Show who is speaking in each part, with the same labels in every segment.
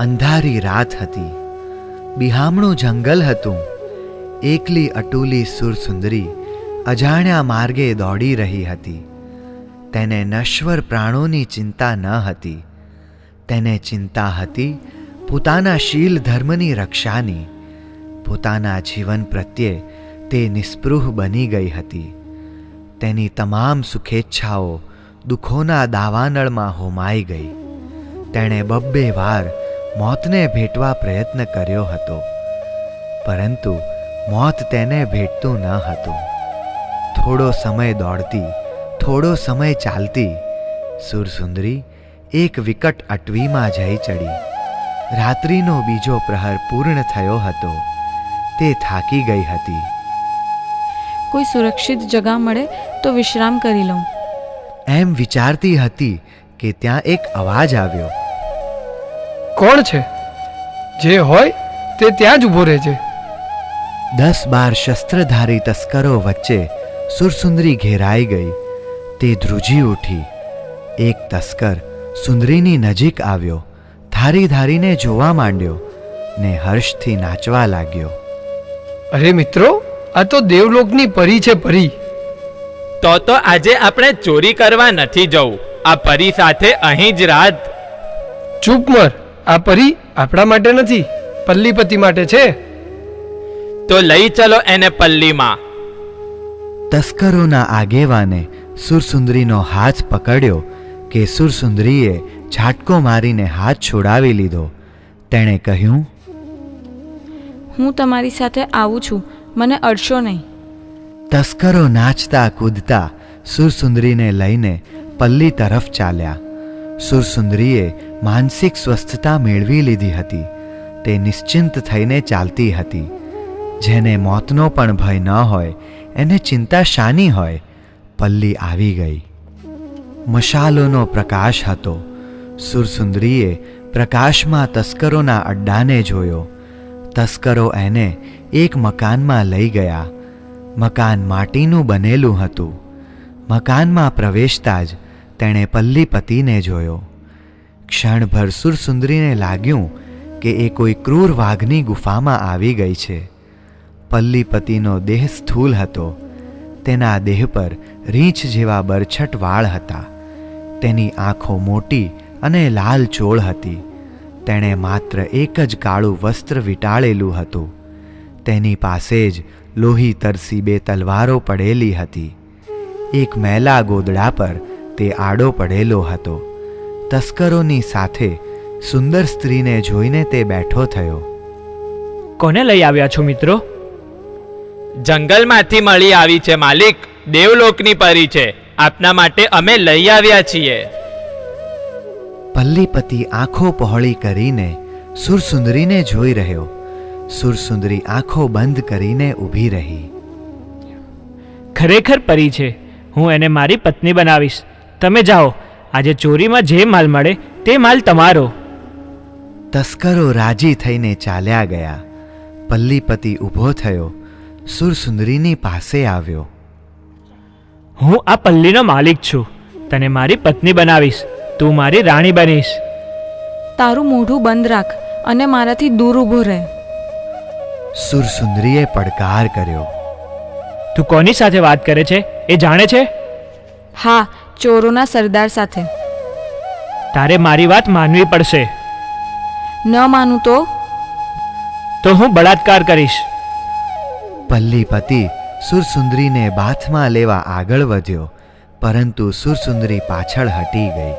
Speaker 1: અંધારી રાત હતી. બિહામણું જંગલ હતું. એકલી અટુલી સુરસુંદરી અજાણ્યા માર્ગે દોડી રહી હતી. તેને નશ્વર પ્રાણોની ચિંતા ન હતી. તેને ચિંતા હતી પોતાના શીલ ધર્મની રક્ષાની. પોતાના જીવન પ્રત્યે તે નિસ્પૃહ બની ગઈ હતી. તેની તમામ સુખેચ્છાઓ દુઃખોના દાવાનળમાં હોમાઈ ગઈ. તેણે બબ્બે વાર મોતને ભેટવા પ્રયત્ન કર્યો હતો. પરંતુ મોત તેને ભેટતું ન હતું. થોડો સમય દોડતી થોડો સમય ચાલતી સુરસુંદરી એક વિકટ અટવીમાં જઈ ચડી. રાત્રિનો બીજો પ્રહર પૂર્ણ થયો હતો. તે થાકી ગઈ હતી.
Speaker 2: કોઈ સુરક્ષિત જગા મળે તો વિશ્રામ કરી લઉં.
Speaker 1: એમ વિચારતી હતી કે ત્યાં એક અવાજ આવ્યો.
Speaker 3: કોણ છે? જે હોય તે ત્યાં જ ઊભો રહેજે.
Speaker 1: દસ બાર શસ્ત્રધારી તસ્કરો વચ્ચે સુરસુંદરી ઘેરાઈ ગઈ. તે ધ્રુજી ઉઠી. એક તસ્કર સુંદરીની નજીક આવ્યો. ધારી ધારીને જોવા માંડ્યો ને હર્ષથી નાચવા લાગ્યો.
Speaker 3: અરે મિત્રો આ તો દેવલોકની પરી છે પરી.
Speaker 4: તો તો આજે આપણે ચોરી કરવા નથી જવું. આ પરી સાથે અહીં જ રાત.
Speaker 3: ચૂપ મર. આ પરી આપણા માટે નથી પલ્લીપતિ માટે છે.
Speaker 4: તો લઈ ચલો એને પલ્લીમાં.
Speaker 1: તસ્કરોના આગેવાને સુરસુંદરીનો હાથ પકડ્યો કે સુરસુંદરીએ ઝાટકો મારીને હાથ છોડાવી લીધો. તેણે કહ્યું
Speaker 2: હું તમારી સાથે આવું છું મને અડશો નહીં.
Speaker 1: તસ્કરો નાચતા કૂદતા સુરસુંદરીને લઈને પલ્લી તરફ ચાલ્યા. સુરસુંદરીએ માનસિક સ્વસ્થતા મેળવી લીધી હતી. તે નિશ્ચિંત થઈને ચાલતી હતી. જેને મોતનો પણ ભય ન હોય, એને ચિંતા શાની હોય, પલ્લી આવી ગઈ. મશાલોનો પ્રકાશ હતો. સુરસુંદરીએ પ્રકાશમાં તસ્કરોના અડ્ડાને જોયો. તસ્કરો એને એક મકાનમાં લઈ ગયા. મકાન માટીનું બનેલું હતું. મકાનમાં પ્રવેશતા જ તેણે પલ્લીપતિને જોયો. ક્ષણભર સુરસુંદરીને લાગ્યું કે એ કોઈ ક્રૂર વાઘની ગુફામાં આવી ગઈ છે. પલ્લીપતિનો દેહ સ્થૂલ હતો. તેના દેહ પર રીંછ જેવા બરછટ વાળ હતા. તેની આંખો મોટી અને લાલ ચોળ હતી. તેણે માત્ર એક જ કાળું વસ્ત્ર વીંટાળેલું હતું. તેની પાસે જ લોહી તરસી બે તલવારો પડેલી હતી. એક મેલા ગોદડા પર તે આડો પડેલો હતો. તસ્કરોની સાથે સુંદર સ્ત્રીને જોઈને તે બેઠો થયો.
Speaker 5: કોને લઈ આવ્યા છો મિત્રો?
Speaker 4: જંગલમાંથી મળી આવી છે માલિક દેવલોકની પરી છે. આપના માટે અમે લઈ આવ્યા છીએ.
Speaker 1: પલ્લીપતિ આંખો પહોળી કરીને સુરસુંદરીને જોઈ રહ્યો. સુરસુંદરી આંખો બંધ કરીને ઊભી રહી.
Speaker 5: ખરેખર પરી છે. હું એને મારી પત્ની બનાવીશ. તમે જાઓ. આજે ચોરીમાં જે માલ મળે તે માલ તમારો.
Speaker 1: તસ્કરો રાજી થઈને ચાલ્યા ગયા. પલ્લીપતિ ઊભો થયો. સુરસુંદરીની પાસે આવ્યો.
Speaker 5: હું આ પલ્લીનો માલિક છું. તને મારી પત્ની બનાવીશ. તું મારી રાણી બનીશ.
Speaker 2: તારું મોઢું બંધ રાખ અને મારાથી દૂર ઊભો રહે.
Speaker 1: સુરસુંદરીએ પડકાર કર્યો.
Speaker 5: તું કોની સાથે વાત કરે છે? એ જાણે છે?
Speaker 2: હા ચોરોના સરદાર સાથે.
Speaker 5: તારે મારી વાત માનવી પડશે.
Speaker 2: ન માનું તો?
Speaker 5: તો હું બળાત્કાર કરીશ.
Speaker 1: પલ્લીપતિ સુરસુંદરીને બાથમાં લેવા આગળ વધ્યો પરંતુ સુરસુંદરી પાછળ હટી ગઈ.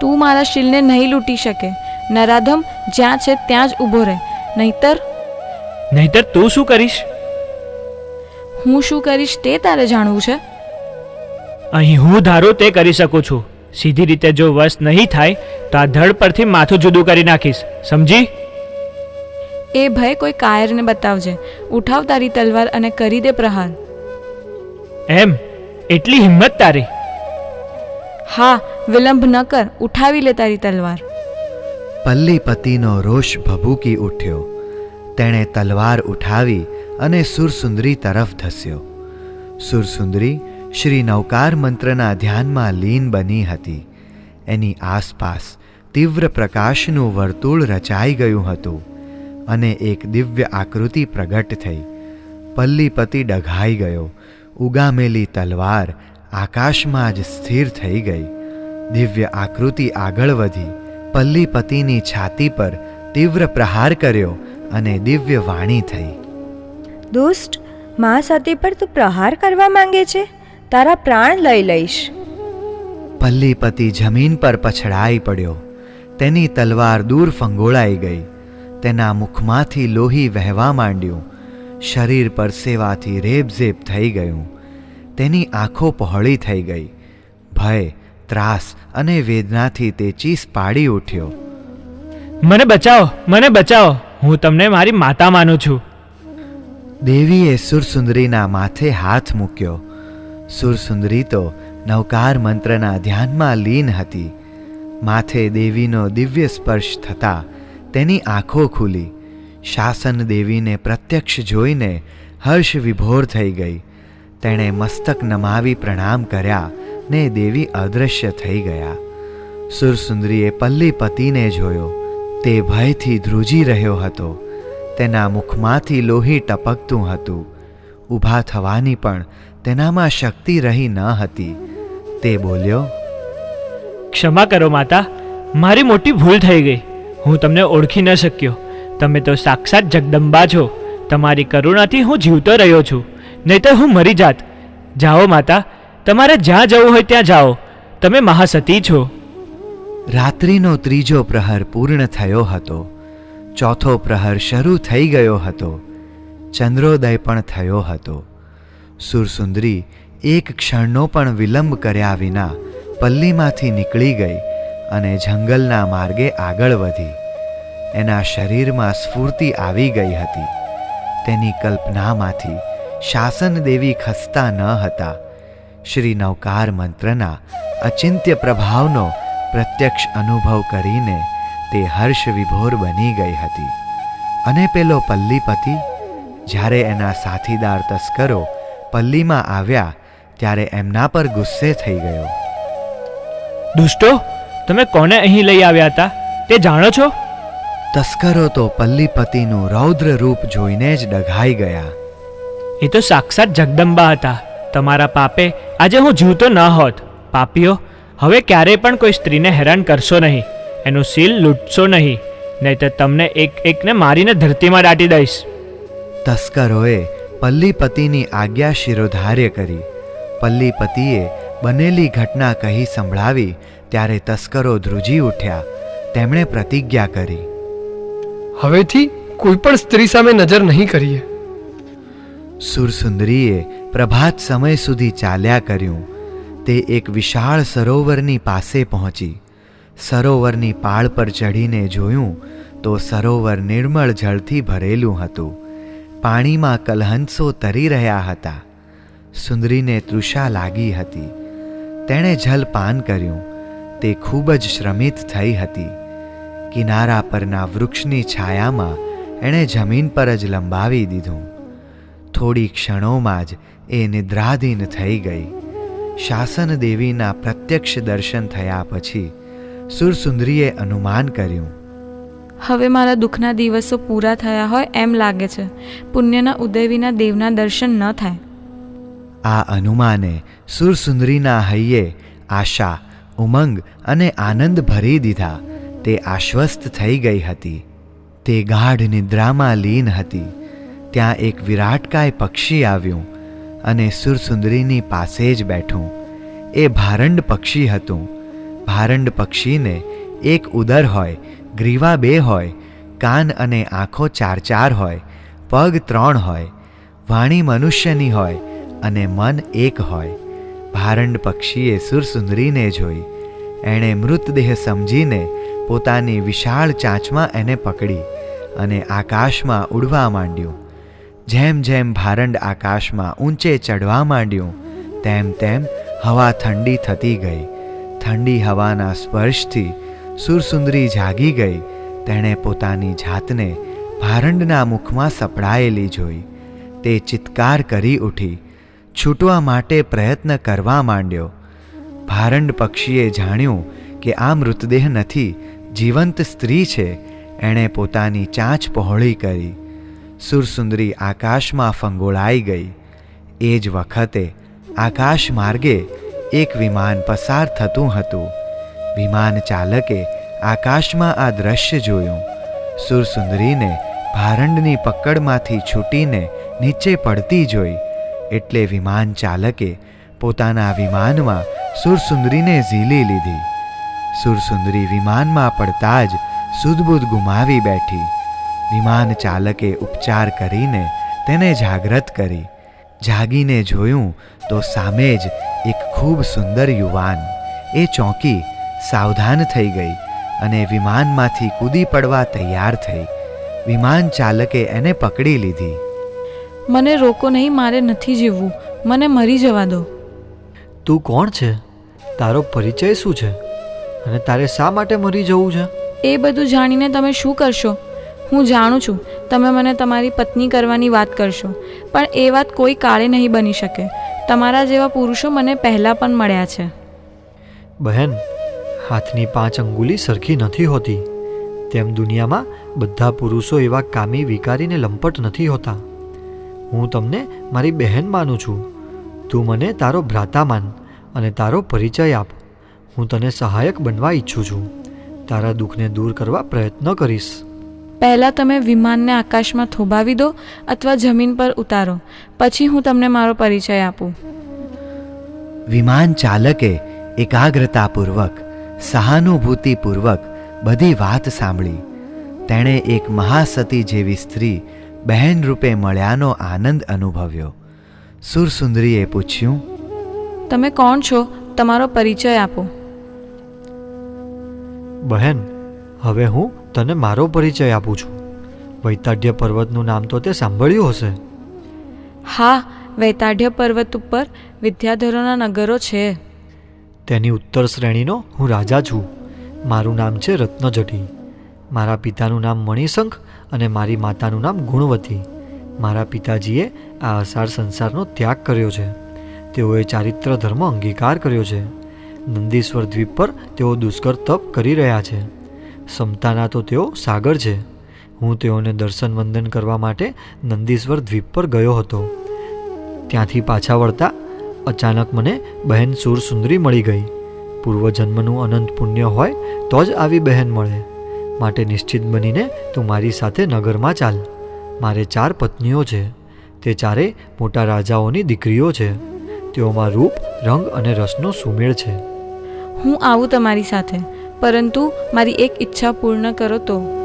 Speaker 2: તું મારા શીલને નહીં લૂંટી શકે. નરાધમ જ્યાં છે ત્યાં જ ઊભો રહે. નહીતર?
Speaker 5: નહીતર તું શું કરીશ?
Speaker 2: હું શું કરીશ તે તારે જાણવું છે?
Speaker 5: અહીં હું ધારું તે કરી શકું છું. સીધી રીતે જો વશ નહીં થાય તો આ ધડ પરથી માથું જુદું કરી નાખીશ. સમજી?
Speaker 2: એ ભય કોઈ કાયરને બતાવજે. ઉઠાવ તારી તલવાર અને કરી દે પ્રહાર.
Speaker 5: એમ? એટલી હિંમત તારી?
Speaker 2: હા વિલંબ ન કર. ઉઠાવી લે તારી તલવાર.
Speaker 1: પલ્લીપતિનો રોષ ભભૂકી ઉઠ્યો. તેણે તલવાર ઉઠાવી અને સુરસુંદરી તરફ ધસ્યો. સુરસુંદરી શ્રી નૌકાર મંત્રના ધ્યાનમાં લીન બની હતી. એની આસપાસ તીવ્ર પ્રકાશનું વર્તુળ રચાઈ ગયું હતું અને એક દિવ્ય આકૃતિ પ્રગટ થઈ. પલ્લીપતિ ડઘાઈ ગયો. ઉગામેલી તલવાર આકાશમાં જ સ્થિર થઈ ગઈ. દિવ્ય આકૃતિ આગળ વધી. પલ્લીપતિની છાતી પર તીવ્ર પ્રહાર કર્યો અને દિવ્ય વાણી થઈ.
Speaker 6: દોસ્ત, મા સતી પર તું પ્રહાર કરવા માંગે છે? તારા પ્રાણ લઈ લઈશ.
Speaker 1: પલ્લીપતિ જમીન પર પછડાઈ પડ્યો. તેની તલવાર દૂર ફંગોળાઈ ગઈ. તેના મુખમાંથી લોહી વહેવા માંડ્યું. શરીર પર સેવાથી રેબઝેબ થઈ ગયું. તેની આંખો પહોળી થઈ ગઈ. ભય ત્રાસ અને વેદનાથી તે ચીસ પાડી ઉઠ્યો.
Speaker 5: મને બચાવો મને બચાવો. હું તમને મારી માતા માનું છું.
Speaker 1: દેવીએ સુરસુંદરીના માથે હાથ મૂક્યો. સુરસુંદરી તો નવકાર મંત્રના ધ્યાનમાં લીન હતી. માથે દેવીનો દિવ્ય સ્પર્શ થતાં તેની આંખો ખુલી. શાસન દેવીને પ્રત્યક્ષ જોઈને હર્ષ વિભોર થઈ ગઈ. તેણે મસ્તક નમાવી પ્રણામ કર્યા ને દેવી અદૃશ્ય થઈ ગયા. સુરસુંદરીએ પલ્લીપતિને જોયો. તે ભયથી ધ્રુજી રહ્યો હતો. તેના મુખમાંથી લોહી ટપકતું હતું. ઊભા થવાની પણ તેનામાં શક્તિ રહી ન હતી. તે બોલ્યો
Speaker 5: ક્ષમા કરો માતા મારી મોટી ભૂલ થઈ ગઈ. હું તમને ઓળખી ન શક્યો. તમે તો સાક્ષાત જગદંબા છો. તમારી કરુણાથી હું જીવતો રહ્યો છું. નહીતર હું મરી જાત. જાઓ માતા તમારે જ્યાં જવું હોય ત્યાં જાઓ. તમે મહાસતી છો.
Speaker 1: રાત્રિનો ત્રીજો પ્રહર પૂર્ણ થયો હતો. ચોથો પ્રહર શરૂ થઈ ગયો હતો. ચંદ્રોદય પણ થયો હતો. સુરસુંદરી એક ક્ષણનો પણ વિલંબ કર્યા વિના પલ્લીમાંથી નીકળી ગઈ અને જંગલના માર્ગે આગળ વધી. એના શરીરમાં સ્ફૂર્તિ આવી ગઈ હતી. તેની કલ્પનામાંથી શાસન દેવી ખસતા ન હતા. શ્રી નવકાર મંત્રના અચિંત્ય પ્રભાવનો પ્રત્યક્ષ અનુભવ કરીને તે હર્ષ વિભોર બની ગઈ હતી. અને પેલો પલ્લીપતિ જ્યારે એના સાથીદાર તસ્કરો પલ્લીમાં આવ્યા ત્યારે એમના પર ગુસ્સે થઈ ગયો.
Speaker 5: દુષ્ટો તમે કોને અહીં લઈ આવ્યા હતા? તે જાણો છો?
Speaker 1: તસ્કરો તો પલ્લીપતિનું રૌદ્ર રૂપ જોઈને જ ડઘાઈ ગયા.
Speaker 5: એ તો સાક્ષાત જગદંબા હતા. તમારા પાપે આજે હું જીવતો ન હોત. પાપીઓ હવે ક્યારેય પણ કોઈ સ્ત્રીને હેરાન કરશો નહીં. એનું સીલ લૂંટશો નહીં. નહીં તો તમને એક એકને મારીને ધરતીમાં દાટી દઈશ.
Speaker 1: તસ્કરોએ પલ્લીપતિની આજ્ઞા શિરોધાર્ય કરી. પલ્લીપતિએ બનેલી ઘટના કહી સંભળાવી ત્યારે તસ્કરો ધ્રુજી ઉઠ્યા. તેમણે પ્રતિજ્ઞા કરી.
Speaker 3: હવેથી કોઈ પણ સ્ત્રી સામે નજર નહીં કરીએ.
Speaker 1: સુરસુંદરીએ પ્રભાત સમય સુધી ચાલ્યા કર્યું. તે એક વિશાળ સરોવરની પાસે પહોંચી. સરોવરની પાળ પર ચઢીને જોયું તો સરોવર નિર્મળ જળથી ભરેલું હતું. પાણીમાં કલહંસો તરી રહ્યા હતા. સુંદરીને તૃષા લાગી હતી. તેણે જલપાન કર્યું. તે ખૂબ જ શ્રમિત થઈ હતી. કિનારા પરના વૃક્ષની છાયામાં એણે જમીન પર જ લંબાવી દીધું. થોડી ક્ષણોમાં જ એ નિદ્રાધીન થઈ ગઈ. શાસન દેવીના પ્રત્યક્ષ દર્શન થયા પછી સુરસુંદરીએ અનુમાન કર્યું
Speaker 2: હવે મારા દુઃખના દિવસો પૂરા થયા હોય એમ લાગે છે. પુણ્યના ઉદય વિના દેવના દર્શન ન થાય.
Speaker 1: આ અનુમાને સુરસુંદરીના હૈયે આશા, ઉમંગ અને આનંદ ભરી દીધા. તે આશ્વસ્ત થઈ ગઈ હતી. તે ગાઢ નિદ્રામાં લીન હતી. ત્યાં એક વિરાટકાય પક્ષી આવ્યું અને સુરસુંદરીની પાસે જ બેઠું. એ ભારંડ પક્ષી હતું. ભારંડ પક્ષીને એક ઉદર હોય ગ્રીવા બે હોય, કાન અને આંખો ચાર ચાર હોય, પગ ત્રણ હોય, વાણી મનુષ્યની હોય અને મન એક હોય. ભારંડ પક્ષીએ સુરસુંદરીને જોઈ, એણે મૃતદેહ સમજીને પોતાની વિશાળ ચાંચમાં એને પકડી અને આકાશમાં ઉડવા માંડ્યું. જેમ જેમ ભારંડ આકાશમાં ઊંચે ચડવા માંડ્યું, તેમ તેમ હવા ઠંડી થતી ગઈ. ઠંડી હવાના સ્પર્શથી સુરસુંદરી જાગી ગઈ. તેણે પોતાની જાતને ભારંડના મુખમાં સપડાયેલી જોઈ. તે ચિત્કાર કરી ઉઠી. છૂટવા માટે પ્રયત્ન કરવા માંડ્યો. ભારંડ પક્ષીએ જાણ્યું કે આ મૃતદેહ નથી, જીવંત સ્ત્રી છે. એણે પોતાની ચાંચ પહોળી કરી. સુરસુંદરી આકાશમાં ફંગોળાઈ ગઈ. એ જ વખતે આકાશ માર્ગે એક વિમાન પસાર થતું હતું. વિમાન ચાલકે આકાશમાં આ દ્રશ્ય જોયું. સુરસુંદરીને ભારંડની પકડમાંથી છૂટીને નીચે પડતી જોઈ, એટલે વિમાન ચાલકે પોતાના વિમાનમાં સુરસુંદરીને ઝીલી લીધી. સુરસુંદરી વિમાનમાં પડતા જ સુદબુદ ગુમાવી બેઠી. વિમાન ચાલકે ઉપચાર કરીને તેને જાગ્રત કરી. જાગીને જોયું તો સામે જ એક ખૂબ સુંદર યુવાન, એ ચોંકી સાવધાન થઈ ગઈ અને વિમાનમાંથી કૂદી પડવા તૈયાર થઈ. વિમાન ચાલકે એને પકડી લીધી.
Speaker 2: મને રોકો નહીં મારે નથી જીવવું. મને મરી જવા દો.
Speaker 7: તું કોણ છે? તારો પરિચય શું છે? અને તારે શા માટે મરી જવું છે?
Speaker 2: એ બધું જાણીને તમે શું કરશો? હું જાણું છું તમે મને તમારી પત્ની કરવાની વાત કરશો પણ એ વાત કોઈ કાળે નહીં બની શકે. તમારા જેવા પુરુષો મને પહેલાં પણ મળ્યા છે.
Speaker 7: બહેન હાથની પાંચ અંગુલી સરખી નથી હોતી. તેમ દુનિયામાં બધા પુરુષો એવા કામી વિકારીને લંપટ નથી હોતા. હું તમને મારી બહેન માનું છું. તું મને તારો ભ્રાતા માન અને તારો પરિચય આપ. હું તને સહાયક બનવા ઈચ્છું છું. તારા દુઃખને દૂર કરવા પ્રયત્ન કરીશ.
Speaker 2: પહેલાં તમે વિમાનને આકાશમાં થોભાવી દો અથવા જમીન પર ઉતારો. પછી હું તમને મારો પરિચય આપું.
Speaker 1: વિમાન ચાલકે એકાગ્રતાપૂર્વક સહાનુભૂતિપૂર્વક બધી વાત સાંભળી. તેણે એક મહાસતી જેવી સ્ત્રી બહેન રૂપે મળ્યાનો આનંદ અનુભવ્યો. સુરસુંદરીએ પૂછ્યું
Speaker 2: તમે કોણ છો? તમારો પરિચય આપો.
Speaker 7: બહેન હવે હું તને મારો પરિચય આપું છું. વૈતાઢ્ય પર્વતનું નામ તો તે સાંભળ્યું હશે.
Speaker 2: હા વૈતાઢ્ય પર્વત ઉપર વિદ્યાધરોના નગરો છે.
Speaker 7: તેની ઉત્તર શ્રેણીનો હું રાજા છું. મારું નામ છે રત્નજટી. મારા પિતાનું નામ મણિશંખ અને મારી માતાનું નામ ગુણવતી. મારા પિતાજીએ આ અસાર સંસારનો ત્યાગ કર્યો છે. તેઓએ ચારિત્ર ધર્મ અંગીકાર કર્યો છે. નંદીશ્વર દ્વીપ પર તેઓ દુષ્કર તપ કરી રહ્યા છે. સમતાના તો તેઓ સાગર છે. હું તેઓને દર્શન વંદન કરવા માટે નંદીશ્વર દ્વીપ પર ગયો હતો. ત્યાંથી પાછા વળતા અચાનક મને બહેન સુરસુંદરી મળી ગઈ. પૂર્વજન્મનું અનંત પુણ્ય હોય તો જ આવી બહેન મળે. માટે નિશ્ચિત બનીને તું મારી સાથે નગરમાં ચાલ. મારે ચાર પત્નીઓ છે. તે ચારે મોટા રાજાઓની દીકરીઓ છે. તેઓમાં રૂપ, રંગ અને રસનો સુમેળ છે.
Speaker 2: હું આવું તમારી સાથે. પરંતુ મારી એક ઈચ્છા પૂર્ણ કરો તો.